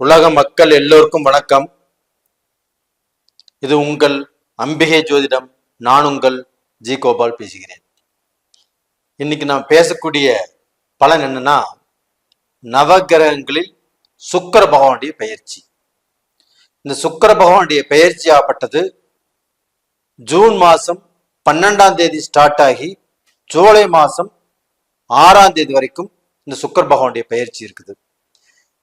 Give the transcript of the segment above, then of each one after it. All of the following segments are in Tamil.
உலக மக்கள் எல்லோருக்கும் வணக்கம். இது உங்கள் அம்பிகை ஜோதிடம். நான் உங்கள் ஜி கோபால் பேசுகிறேன். இன்னைக்கு நான் பேசக்கூடிய பலன் என்னன்னா நவகிரகங்களில் சுக்கர பகவானுடைய பெயர்ச்சி. இந்த சுக்கர பகவானுடைய பெயர்ச்சி ஆப்பட்டது ஜூன் மாதம் பன்னெண்டாம் தேதி ஸ்டார்ட் ஆகி ஜூலை மாதம் ஆறாம் தேதி வரைக்கும் இந்த சுக்கர பகவானுடைய பயிற்சி இருக்குது.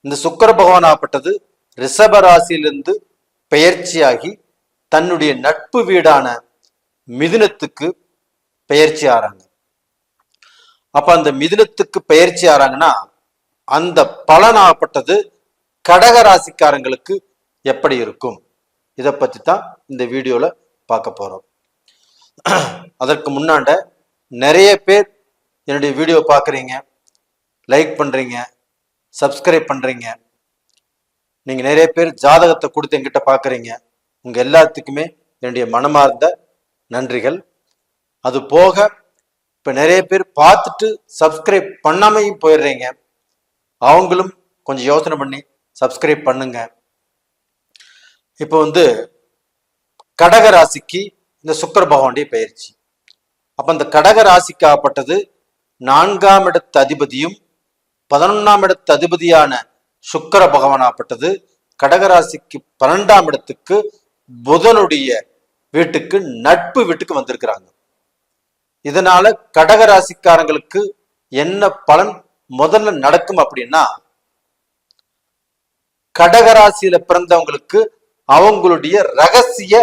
இந்த சுக்கர பகவான் ஆப்பட்டது ரிஷப ராசியிலிருந்து பெயர்ச்சியாகி தன்னுடைய நட்பு வீடான மிதுனத்துக்கு பெயர்ச்சி ஆறாங்க. அப்ப அந்த மிதுனத்துக்கு பெயர்ச்சி ஆறாங்கன்னா அந்த பலன் ஆப்பட்டது கடக ராசிக்காரங்களுக்கு எப்படி இருக்கும்? இதை பத்தி தான் இந்த வீடியோல பார்க்க போறோம். அதற்கு முன்னாண்ட நிறைய பேர் என்னுடைய வீடியோ பார்க்குறீங்க லைக் பண்றீங்க சப்ஸ்கிரைப் பண்ணுறீங்க நீங்கள் நிறைய பேர் ஜாதகத்தை கொடுத்து என்கிட்ட பார்க்குறீங்க. உங்கள் எல்லாத்துக்குமே என்னுடைய மனமார்ந்த நன்றிகள். அது போக இப்போ நிறைய பேர் பார்த்துட்டு சப்ஸ்கிரைப் பண்ணாமையும் போயிடுறீங்க. அவங்களும் கொஞ்சம் யோசனை பண்ணி சப்ஸ்கிரைப் பண்ணுங்க. இப்போ வந்து கடக ராசிக்கு இந்த சுக்கர பகவானுடைய பயிற்சி அப்போ அந்த கடக ராசிக்கு ஆப்பட்டது நான்காம் இடத்து அதிபதியும் பதினொன்னாம் இடத்து அதிபதியான சுக்கர பகவானாப்பட்டது கடகராசிக்கு பன்னெண்டாம் இடத்துக்கு புதனுடைய வீட்டுக்கு நட்பு வீட்டுக்கு வந்திருக்கிறாங்க. இதனால கடகராசிக்காரங்களுக்கு என்ன பலன் முதல்ல நடக்கும் அப்படின்னா கடகராசியில பிறந்தவங்களுக்கு அவங்களுடைய ரகசிய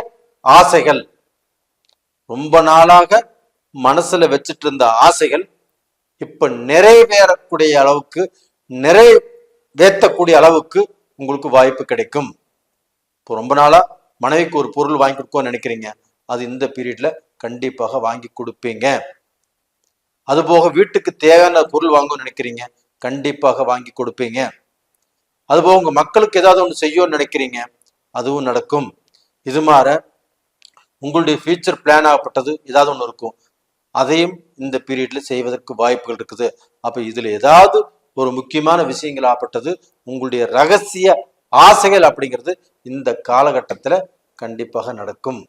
ஆசைகள். ரொம்ப நாளாக மனசுல வச்சிட்டு இருந்த ஆசைகள் இப்ப நிறைவேறக்கூடிய அளவுக்கு நிறைவேற்றக்கூடிய அளவுக்கு உங்களுக்கு வாய்ப்பு கிடைக்கும். இப்போ ரொம்ப நாளா மனைவிக்கு ஒரு பொருள் வாங்கி கொடுக்கோன்னு நினைக்கிறீங்க. அது இந்த பீரியட்ல கண்டிப்பாக வாங்கி கொடுப்பீங்க. அதுபோக வீட்டுக்கு தேவையான பொருள் வாங்கணும்னு நினைக்கிறீங்க. கண்டிப்பாக வாங்கி கொடுப்பீங்க. அதுபோக உங்க மக்களுக்கு ஏதாவது ஒன்று செய்யணும்னு நினைக்கிறீங்க. அதுவும் நடக்கும். இது மாற உங்களுடைய ஃபியூச்சர் பிளான் ஆகப்பட்டது ஏதாவது ஒன்று இருக்கும். அதையும் இந்த பீரியட்ல செய்வதற்கு வாய்ப்புகள் இருக்குது. அப்ப இதுல ஏதாவது ஒரு முக்கியமான விஷயங்கள் ஆப்பட்டது உங்களுடைய ரகசிய ஆசைகள் அப்படிங்கிறது இந்த காலகட்டத்துல கண்டிப்பாக நடக்கும்.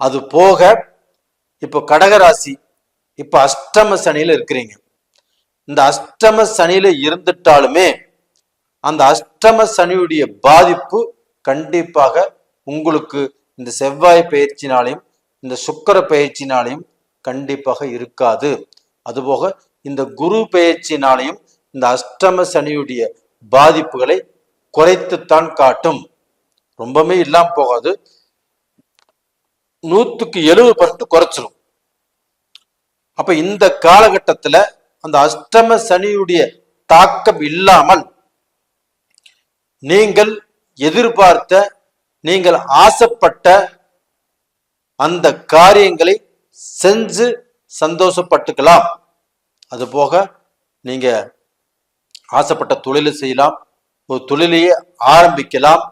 அது போக இப்போ கடகராசி இப்போ அஷ்டம சனியில இருக்கிறீங்க. இந்த அஷ்டம சனியில இருந்துட்டாலுமே அந்த அஷ்டம சனியுடைய பாதிப்பு கண்டிப்பாக உங்களுக்கு இந்த செவ்வாய் பயிற்சினாலையும் இந்த சுக்கர பயிற்சினாலையும் கண்டிப்பாக இருக்காது. அதுபோக இந்த குரு பெயர்ச்சினாலையும் இந்த அஷ்டம சனியுடைய பாதிப்புகளை குறைத்துத்தான் காட்டும். ரொம்பவே இல்லாம போகாது. நூத்துக்கு எழுபது பர்சன்ட் குறைச்சிடும் அப்ப இந்த காலகட்டத்துல அந்த அஷ்டம சனியுடைய தாக்கம் இல்லாமல் நீங்கள் எதிர்பார்த்த நீங்கள் ஆசைப்பட்ட அந்த காரியங்களை செஞ்சு சந்தோஷப்பட்டுக்கலாம். அதுபோக நீங்கள் நீங்க ஆசைப்பட்ட தொழிலை செய்யலாம். ஒரு தொழிலையே ஆரம்பிக்கலாம்.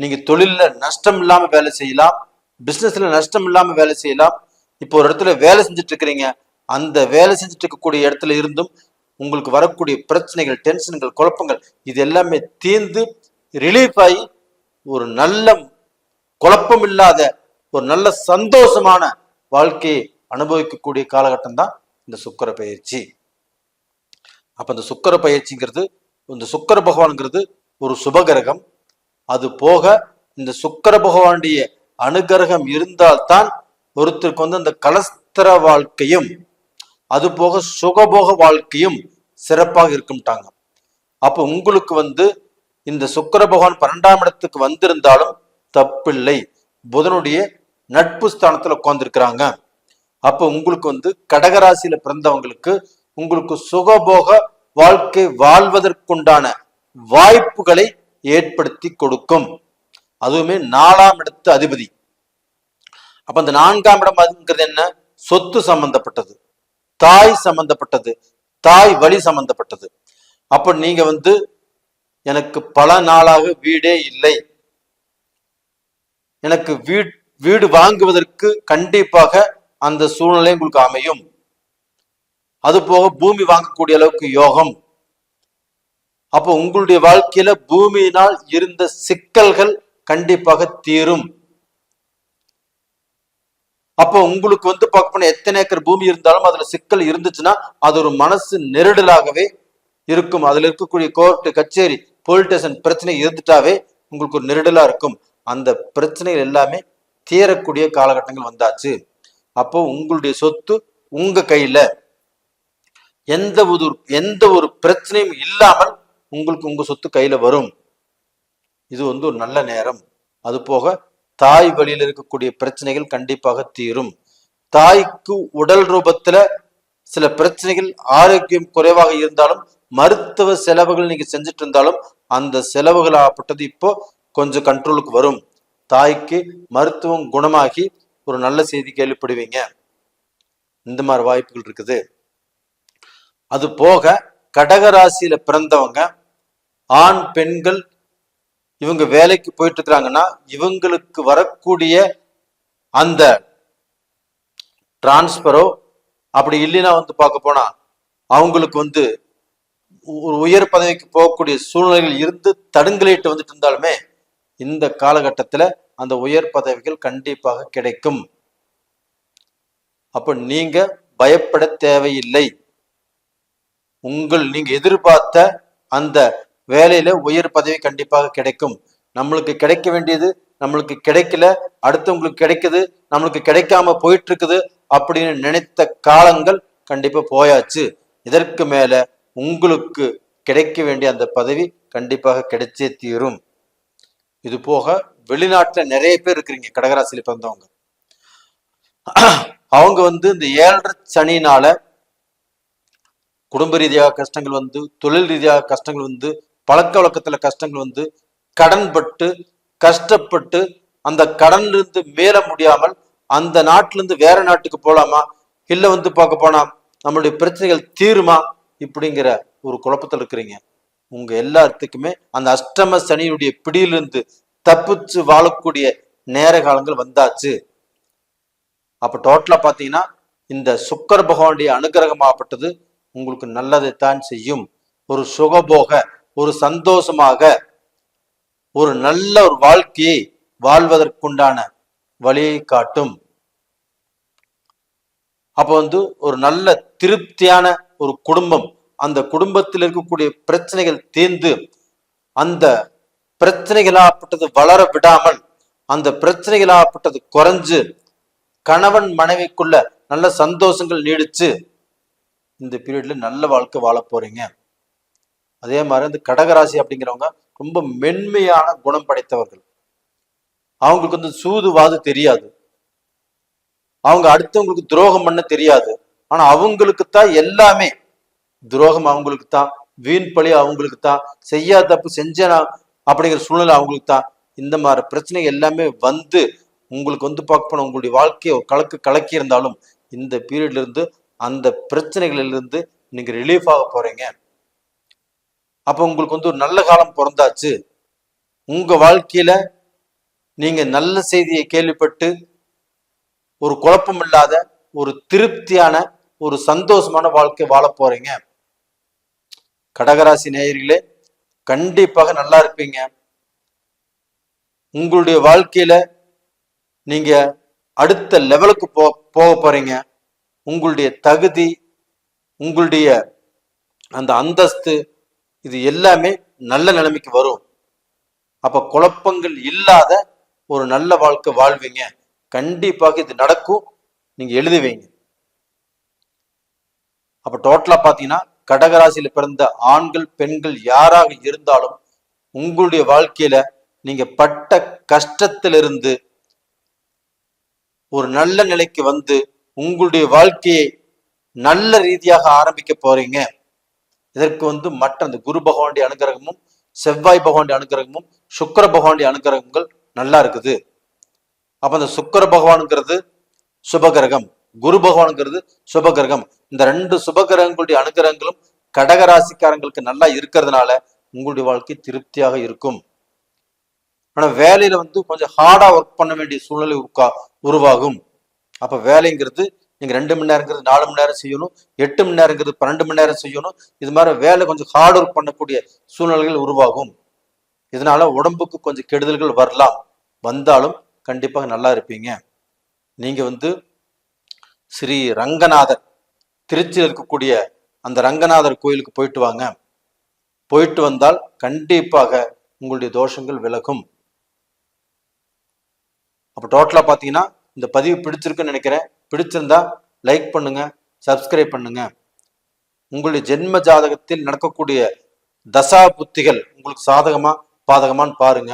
நீங்க தொழிலில் நஷ்டம் இல்லாமல் வேலை செய்யலாம். பிஸ்னஸில் நஷ்டம் இல்லாமல் வேலை செய்யலாம். இப்போ ஒரு இடத்துல வேலை செஞ்சுட்டு இருக்கிறீங்க அந்த வேலை செஞ்சுட்டு இருக்கக்கூடிய இடத்துல இருந்தும் உங்களுக்கு வரக்கூடிய பிரச்சனைகள் டென்ஷன்கள் குழப்பங்கள் இது எல்லாமே தீர்ந்து ரிலீஃப் ஆகி ஒரு நல்ல குழப்பம் இல்லாத ஒரு நல்ல சந்தோஷமான வாழ்க்கையை அனுபவிக்கக்கூடிய காலகட்டம் தான் இந்த சுக்கர பயிற்சி. அப்போ இந்த சுக்கர பயிற்சிங்கிறது இந்த சுக்கர பகவான்ங்கிறது ஒரு சுபகிரகம். அது போக இந்த சுக்கர பகவானுடைய அனுகிரகம் இருந்தால்தான் ஒருத்தருக்கு வந்து அந்த கலஸ்தர வாழ்க்கையும் அது போக சுகபோக வாழ்க்கையும் சிறப்பாக இருக்கும்ட்டாங்க. அப்போ உங்களுக்கு வந்து இந்த சுக்கர பகவான் பன்னெண்டாம் இடத்துக்கு வந்திருந்தாலும் தப்பில்லை. புதனுடைய நட்பு ஸ்தானத்துல உட்காந்துருக்கிறாங்க அப்போ உங்களுக்கு வந்து கடகராசியில பிறந்தவங்களுக்கு உங்களுக்கு சுகபோக வாழ்க்கை வாழ்வதற்குண்டான வாய்ப்புகளை ஏற்படுத்தி கொடுக்கும். அதுவுமே நாலாம் இடத்து அதிபதி. அப்ப அந்த நான்காம் இடம் அதுங்கிறது என்ன? சொத்து சம்பந்தப்பட்டது. தாய் சம்பந்தப்பட்டது. தாய் வழி சம்பந்தப்பட்டது. அப்ப நீங்க வந்து எனக்கு பல நாளாக வீடே இல்லை. எனக்கு வீட் வீடு வாங்குவதற்கு கண்டிப்பாக அந்த சூழ்நிலை உங்களுக்கு அமையும். அது போக பூமி வாங்கக்கூடிய அளவுக்கு யோகம். அப்போ உங்களுடைய வாழ்க்கையில பூமியினால் இருந்த சிக்கல்கள் கண்டிப்பாக தீரும். அப்போ உங்களுக்கு வந்து பார்க்க போன எத்தனை ஏக்கர் பூமி இருந்தாலும் அதுல சிக்கல் இருந்துச்சுன்னா அது ஒரு மனசு நெருடலாகவே இருக்கும். அதுல இருக்கக்கூடிய கோர்ட்டு கச்சேரி போலீஸ் ஸ்டேஷன் பிரச்சனை இருந்துட்டாவே உங்களுக்கு ஒரு நெருடலா இருக்கும். அந்த பிரச்சனைகள் எல்லாமே தீரக்கூடிய காலகட்டங்கள் வந்தாச்சு. அப்போ உங்களுடைய சொத்து உங்க கையில. எந்த ஒரு எந்த ஒரு பிரச்சனையும் இல்லாமல் உங்களுக்கு உங்க சொத்து கையில வரும். இது வந்து ஒரு நல்ல நேரம். அது போக தாய் வழியில் இருக்கக்கூடிய பிரச்சனைகள் கண்டிப்பாக தீரும். தாய்க்கு உடல் ரூபத்துல சில பிரச்சனைகள் ஆரோக்கியம் குறைவாக இருந்தாலும் மருத்துவ செலவுகள் நீங்க செஞ்சுட்டு இருந்தாலும் அந்த செலவுகள் ஆகப்பட்டது இப்போ கொஞ்சம் கண்ட்ரோலுக்கு வரும். தாய்க்கு மருத்துவம் குணமாகி ஒரு நல்ல செய்தி கேள்விப்படுவீங்க. இந்த மாதிரி வாய்ப்புகள் இருக்குது. அது போக கடகராசியில பிறந்தவங்க ஆண் பெண்கள் இவங்க வேலைக்கு போயிட்டு இருக்கிறாங்கன்னா இவங்களுக்கு வரக்கூடிய அந்த டிரான்ஸ்பரோ அப்படி இல்லைன்னா வந்து பார்க்க போனா அவங்களுக்கு வந்து ஒரு உயர் பதவிக்கு போகக்கூடிய சூழ்நிலைகள் இருந்து தடுங்கலிட்டு வந்துட்டு இருந்தாலுமே இந்த காலகட்டத்துல அந்த உயர் பதவிகள் கண்டிப்பாக கிடைக்கும். அப்போ நீங்க பயப்பட தேவையில்லை. உங்கள் நீங்க எதிர்பார்த்த அந்த வேலையில உயர் பதவி கண்டிப்பாக கிடைக்கும். நம்மளுக்கு கிடைக்க வேண்டியது நம்மளுக்கு கிடைக்கல அடுத்தவங்களுக்கு கிடைக்குது நம்மளுக்கு கிடைக்காம போயிட்டு இருக்குது அப்படின்னு நினைத்த காலங்கள் கண்டிப்பா போயாச்சு. இதற்கு மேல உங்களுக்கு கிடைக்க வேண்டிய அந்த பதவி கண்டிப்பாக கிடைச்சே தீரும். இது போக வெளிநாட்டுல நிறைய பேர் இருக்கிறீங்க கடகராசியில பிறந்தவங்க. அவங்க வந்து இந்த ஏழரை சனினால குடும்ப ரீதியாக கஷ்டங்கள் வந்து தொழில் ரீதியாக கஷ்டங்கள் வந்து பழக்க வழக்கத்துல கஷ்டங்கள் வந்து கடன் பட்டு கஷ்டப்பட்டு அந்த கடன்ல இருந்து மேல முடியாமல் அந்த நாட்டுல இருந்து வேற நாட்டுக்கு போலாமா? இல்ல வந்து பார்க்க போனா நம்மளுடைய பிரச்சனைகள் தீருமா? இப்படிங்கிற ஒரு குழப்பத்தில் இருக்கிறீங்க. உங்க எல்லாத்துக்குமே அந்த அஷ்டம சனியுடைய பிடியிலிருந்து தப்பிச்சு வாழக்கூடிய நேர காலங்கள் வந்தாச்சு. அப்ப டோட்டலா பாத்தீங்கன்னா இந்த சுக்கர் பகவானுடைய அனுகிரகமாகப்பட்டது உங்களுக்கு நல்லதைத்தான் செய்யும். ஒரு சுகபோக ஒரு சந்தோஷமாக ஒரு நல்ல ஒரு வாழ்க்கையை வாழ்வதற்குண்டான வழியை காட்டும். அப்போ வந்து ஒரு நல்ல திருப்தியான ஒரு குடும்பம் அந்த குடும்பத்தில் இருக்கக்கூடிய பிரச்சனைகள் தீர்ந்து அந்த பிரச்சனைகளாகப்பட்டது வளர விடாமல் அந்த பிரச்சனைகளாகப்பட்டது குறைஞ்சு கணவன் மனைவிக்குள்ள நல்ல சந்தோஷங்கள் நீடிச்சு இந்த பீரியட்ல நல்ல வாழ்க்கை வாழ போறீங்க. அதே மாதிரி இந்த கடகராசி அப்படிங்கிறவங்க ரொம்ப மென்மையான குணம் படைத்தவர்கள். அவங்களுக்கு வந்து சூதுவாது தெரியாது. அவங்க அடுத்தவங்களுக்கு துரோகம் பண்ண தெரியாது. ஆனா அவங்களுக்கு தான் எல்லாமே துரோகம் அவங்களுக்கு தான் வீண் பழி அவங்களுக்கு தான் செய்யாத தப்பு செஞ்சனா அப்படிங்கிற சூழ்நிலை அவங்களுக்கு தான். இந்த மாதிரி பிரச்சனை எல்லாமே வந்து உங்களுக்கு வந்து பார்க்க போன உங்களுடைய வாழ்க்கையை கலக்கு கலக்கி இருந்தாலும் இந்த பீரியட்ல இருந்து அந்த பிரச்சனைகளிலிருந்து நீங்க ரிலீஃப் ஆக போறீங்க. அப்ப உங்களுக்கு வந்து ஒரு நல்ல காலம் பிறந்தாச்சு. உங்க வாழ்க்கையில நீங்க நல்ல செய்தியை கேள்விப்பட்டு ஒரு குழப்பம் இல்லாத ஒரு திருப்தியான ஒரு சந்தோஷமான வாழ்க்கை வாழ போறீங்க. கடகராசி நேயர்களே கண்டிப்பாக நல்லா இருப்பீங்க. உங்களுடைய வாழ்க்கையில நீங்க அடுத்த லெவலுக்கு போ போக போறீங்க. உங்களுடைய தகுதி உங்களுடைய அந்த அந்தஸ்து இது எல்லாமே நல்ல நிலைமைக்கு வரும். அப்ப குழப்பங்கள் இல்லாத ஒரு நல்ல வாழ்க்கை வாழ்வீங்க. கண்டிப்பாக இது நடக்கும். நீங்க எழுதுவீங்க அப்ப டோட்டலா பாத்தீங்கன்னா கடகராசியில பிறந்த ஆண்கள் பெண்கள் யாராக இருந்தாலும் உங்களுடைய வாழ்க்கையில நீங்க பட்ட கஷ்டத்திலிருந்து ஒரு நல்ல நிலைக்கு வந்து உங்களுடைய வாழ்க்கையை நல்ல ரீதியாக ஆரம்பிக்க போறீங்க. இதற்கு வந்து மற்ற அந்த குரு பகவானுடைய அனுகிரகமும் செவ்வாய் பகவானுடைய அனுகிரகமும் சுக்கர பகவானுடைய அனுகிரகங்கள் நல்லா இருக்குது. அப்ப அந்த சுக்கர பகவானுங்கிறது சுபகிரகம். குரு பகவானுங்கிறது சுபகிரகம். இந்த ரெண்டு சுபகிரகங்களுடைய அனுகிரகங்களும் கடகராசிக்காரங்களுக்கு நல்லா இருக்கிறதுனால உங்களுடைய வாழ்க்கை திருப்தியாக இருக்கும். ஆனா வேலையில வந்து கொஞ்சம் ஹார்டா ஒர்க் பண்ண வேண்டிய சூழ்நிலை உருக்கா உருவாகும். அப்ப வேலைங்கிறது நீங்க ரெண்டு மணி நேரங்கிறது நாலு மணி நேரம் செய்யணும் எட்டு மணி நேரங்கிறது பன்னெண்டு மணி நேரம் செய்யணும். இது மாதிரி வேலை கொஞ்சம் ஹார்ட் ஒர்க் பண்ணக்கூடிய சூழ்நிலைகள் உருவாகும். இதனால உடம்புக்கு கொஞ்சம் கெடுதல்கள் வரலாம். வந்தாலும் கண்டிப்பாக நல்லா இருப்பீங்க. நீங்க வந்து ஸ்ரீ ரங்கநாதர் திருச்சியில் இருக்கக்கூடிய அந்த ரங்கநாதர் கோயிலுக்கு போயிட்டு வாங்க. போயிட்டு வந்தால் கண்டிப்பாக உங்களுடைய தோஷங்கள் விலகும். அப்போ டோட்டலாக பார்த்தீங்கன்னா இந்த பதிவு பிடிச்சிருக்குன்னு நினைக்கிறேன். பிடிச்சிருந்தா லைக் பண்ணுங்க சப்ஸ்கிரைப் பண்ணுங்க. உங்களுடைய ஜென்ம ஜாதகத்தில் நடக்கக்கூடிய தசா புத்திகள் உங்களுக்கு சாதகமா பாதகமான்னு பாருங்க.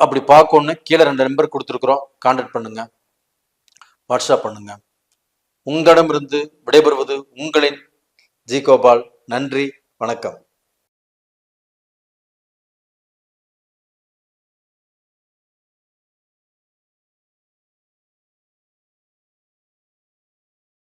அப்படி பார்க்கணுன்னு கீழே ரெண்டு நம்பர் கொடுத்துருக்குறோம். கான்டாக்ட் பண்ணுங்க. வாட்ஸ்அப் பண்ணுங்க. உங்களிடமிருந்து விடைபெறுவது உங்களின் ஜி கோபால். நன்றி வணக்கம்.